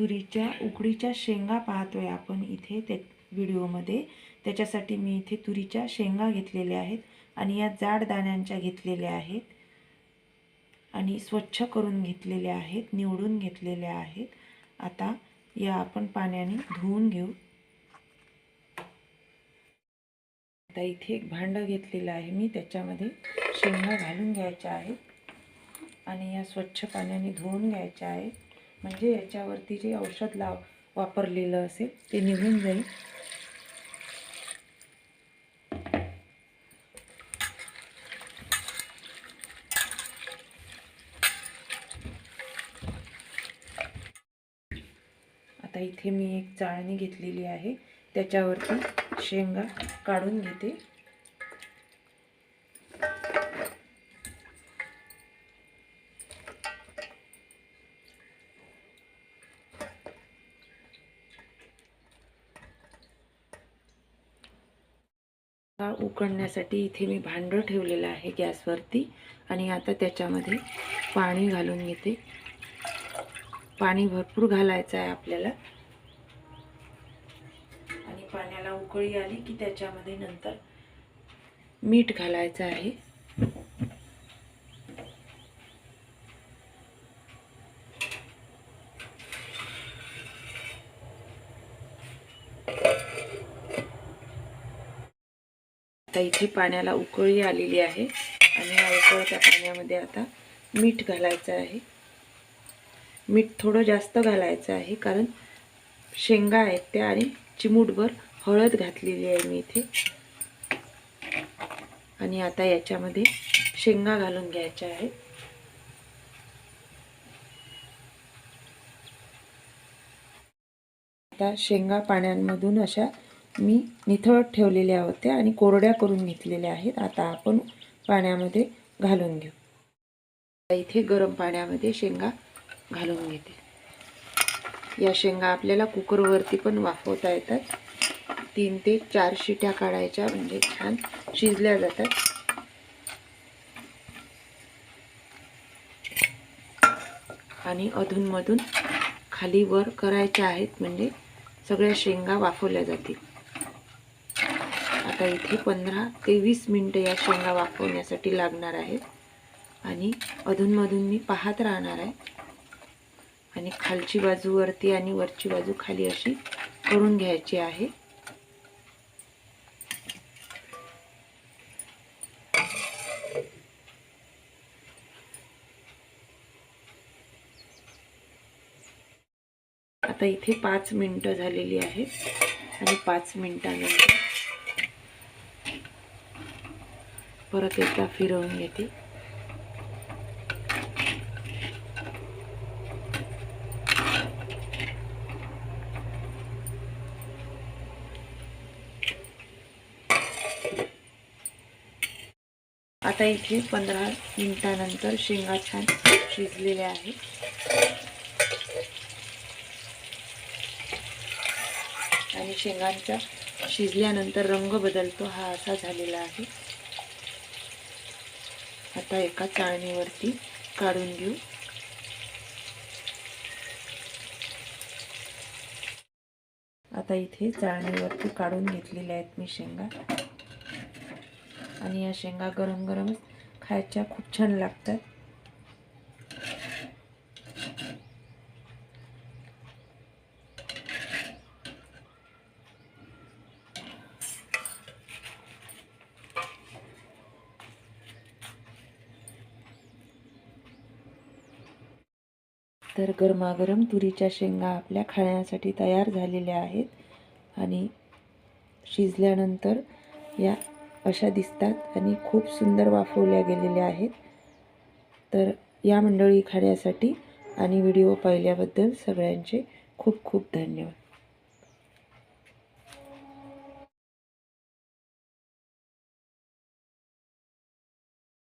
तुरीच्या उकडीच्या शेंगा पाहतोय आपण इथे त्या व्हिडिओमध्ये. त्याच्यासाठी मी इथे तुरीच्या शेंगा घेतलेल्या आहेत आणि या जाड दाण्यांच्या घेतलेल्या आहेत. आणि स्वच्छ करून घेतलेल्या आहेत निवडून घेतलेल्या आहेत. आता या आपण पाण्याने धुवून घेऊ. आता इथे एक भांडं घेतलेलं आहे मी त्याच्यामध्ये शेंगा घालून घ्यायच्या आहेत. आणि या स्वच्छ पाण्याने धुवून घ्यायच्या आहेत. म्हणजे याच्यावरती जे औषध लाव वापरलेलं असेल ते निघून जाईल. आता इथे मी एक चाळणी घेतलेली आहे. त्याच्यावरती शेंगा काढून घेते. आता उकडण्यासाठी इथे मी भांडं ठेवलेलं आहे गॅसवरती. आणि आता त्याच्यामध्ये पाणी घालून घेते. पाणी भरपूर घालायचं आहे आपल्याला. आणि पाण्याला उकळी आली की त्याच्यामध्ये नंतर मीठ घालायचं आहे. आता इथे पाण्याला उकळी आलेली आहे. आणि या उकळत्या पाण्यामध्ये आता मीठ घालायचं आहे. मीठ थोडं जास्त घालायचं आहे कारण शेंगा आहेत त्या आणि चिमूटभर हळद घातलेली आहे मी इथे. आणि आता याच्यामध्ये शेंगा घालून घ्यायच्या आहेत आता शेंगा पाण्यांमधून अशा मी निथळत ठेवलेल्या होत्या आणि कोरड्या करून घेतलेल्या आहेत. आता आपण पाण्यामध्ये घालून घेऊ. इथे गरम पाण्यामध्ये शेंगा घालून घेते. या शेंगा आपल्याला कुकरवरती पण वाफवता येतात. तीन ते चार शिट्या काढायच्या म्हणजे छान शिजल्या जातात. आणि अधूनमधून खाली वर करायच्या आहेत म्हणजे सगळ्या शेंगा वाफवल्या जातील. आता इथे पंधरा ते वीस मिनटं या शेंगा वाफवण्यासाठी लागणार आहेत. आणि अधूनमधून मी पाहत राहणार आहे. आणि खालची बाजू वरती आणि वरची बाजू खाली अशी करून घ्यायची आहे. आता इथे पाच मिनटं झालेली आहेत. आणि पाच मिनटानंतर परत एकदा फिरवून घेते. आता इथे पंधरा मिनिटानंतर शेंगा छान शिजलेल्या आहेत. आणि शेंगांचा शिजल्यानंतर रंग बदलतो हा असा झालेला आहे. आता एका चाळणीवरती काढून घेऊ. आता इथे चाळणीवरती काढून घेतलेल्या आहेत मी शेंगा. आणि या शेंगा गरम गरम खायच्या खूप छान लागतात. तर गरमागरम तुरीच्या शेंगा आपल्या खाण्यासाठी तयार झालेल्या आहेत आणि शिजल्यानंतर या अशा दिसतात आणि खूप सुंदर वाफवल्या गेलेल्या आहेत. तर या मंडळी खाण्यासाठी आणि व्हिडिओ पाहिल्याबद्दल सगळ्यांचे खूप खूप धन्यवाद.